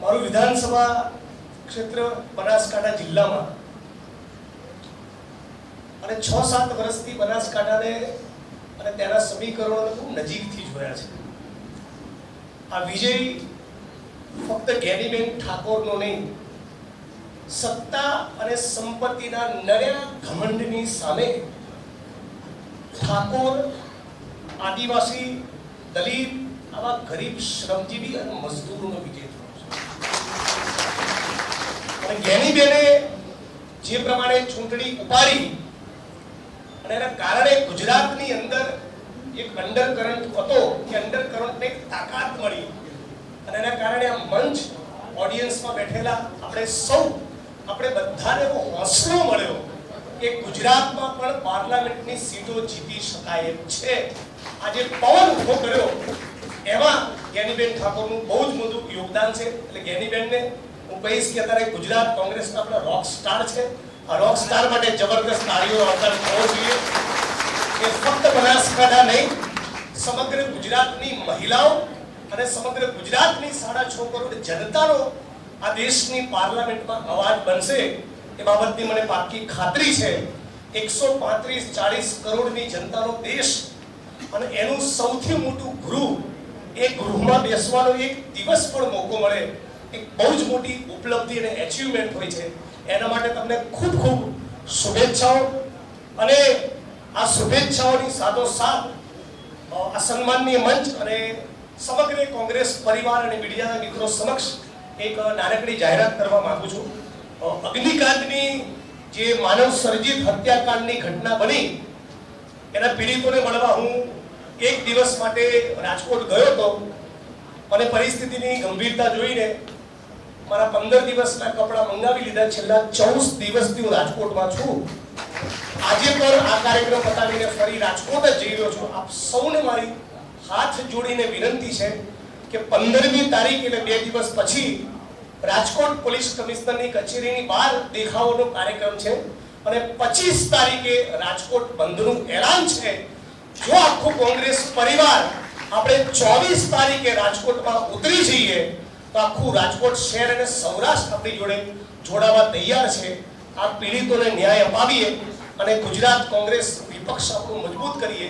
મારું વિધાનસભા ક્ષેત્ર બનાસકાંઠા જિલ્લામાં અને છ સાત વર્ષથી બનાસકાંઠાને અને તેના સમીકરણોને ખૂબ નજીકથી જોયા છે. આ વિજય ફક્ત ગેરીબેન ઠાકોરનો નહીં, સત્તા અને સંપત્તિના નર્યા ઘમંડની સામે ઠાકોર, આદિવાસી, દલિત, આવા ગરીબ, શ્રમજીવી અને મજદૂરોનો વિજય થયો બેને જે પ્રમાણે ચૂંટણી ઉપાડી અને એના કારણે ગુજરાતની અંદર એક અંડર કરંટ હતો કે અંડરકરન્ટને એક તાકાત મળી. અને એના કારણે આ મંચ ઓડિયન્સમાં બેઠેલા આપણે સૌ, આપણે બધાને એવો હોસલો મળ્યો કે ગુજરાતમાં પણ પાર્લામેન્ટની સીટો જીતી શકાય એમ છે. આજે પવન ઊભો કર્યો. એમાં ગેનીબેન ઠાકોરનું બહુ જ મોટું યોગદાન છે. એટલે જ્ઞાનીબેનને હું કહીશ કે અત્યારે ગુજરાત કોંગ્રેસના આપણા રોક સ્ટાર છે. આ રોક સ્ટાર માટે જબરદસ્ત તાળીઓ અવતાર થવો જોઈએ. એ ફક્ત બનાસકાંઠા નહીં, સમગ્ર ગુજરાતની મહિલાઓ અને સમગ્ર ગુજરાતની સાડા છ કરોડ જનતાનો આ દેશની પાર્લામેન્ટમાં અવાજ બનશે. એ બાબતની મને પાકી ખાતરી છે. એકસો પાંત્રીસ ચાળીસ કરોડની જનતાનો દેશ અને એનું સૌથી મોટું ગૃહ, એ ગૃહમાં બેસવાનો એક દિવસ પણ મોકો મળે. એક બહુ જ મોટી ઉપલબ્ધિ અને એચિવમેન્ટ હોય છે. એના માટે તમને ખૂબ ખૂબ શુભેચ્છાઓ અને આ શુભેચ્છાઓની સાથોસાથ આ સન્માનનીય મંચ અને સમગ્ર કોંગ્રેસ પરિવાર અને મીડિયાના મિત્રો સમક્ષ એક નાનકડી જાહેરાત કરવા માંગુ છું. અ, અગ્નિકાંડની જે માનવ સર્જિત હત્યાકાંડની ઘટના બની એના પીડિતોને મળવા હું એક દિવસ માટે રાજકોટ ગયો હતો અને પરિસ્થિતિની ગંભીરતા જોઈને મારા પંદર દિવસના કપડાં મંગાવી લીધા, છેલ્લા ચૌદ દિવસથી હું રાજકોટમાં છું. આજે પણ આ કાર્યક્રમ પતાવીને ફરી રાજકોટ જ જઈ રહ્યો છું. આપ સૌને મારી હાથ જોડીને વિનંતી છે કે પંદરમી તારીખ એટલે બે દિવસ પછી રાજકોટ પોલીસ કમિશનરની કચેરીની બહાર દેખાવોનો કાર્યક્રમ છે અને પચીસ તારીખે રાજકોટ બંધનું એલાન છે. જો આખો કોંગ્રેસ પરિવાર આપણે ચોવીસ તારીખે રાજકોટમાં ઉતરી જઈએ તો આખું રાજકોટ શહેર અને સૌરાષ્ટ્ર આપણી જોડે જોડાવા તૈયાર છે. આ પીડિતોને ન્યાય અપાવીએ અને ગુજરાત કોંગ્રેસ વિપક્ષ આપણું મજબૂત કરીએ.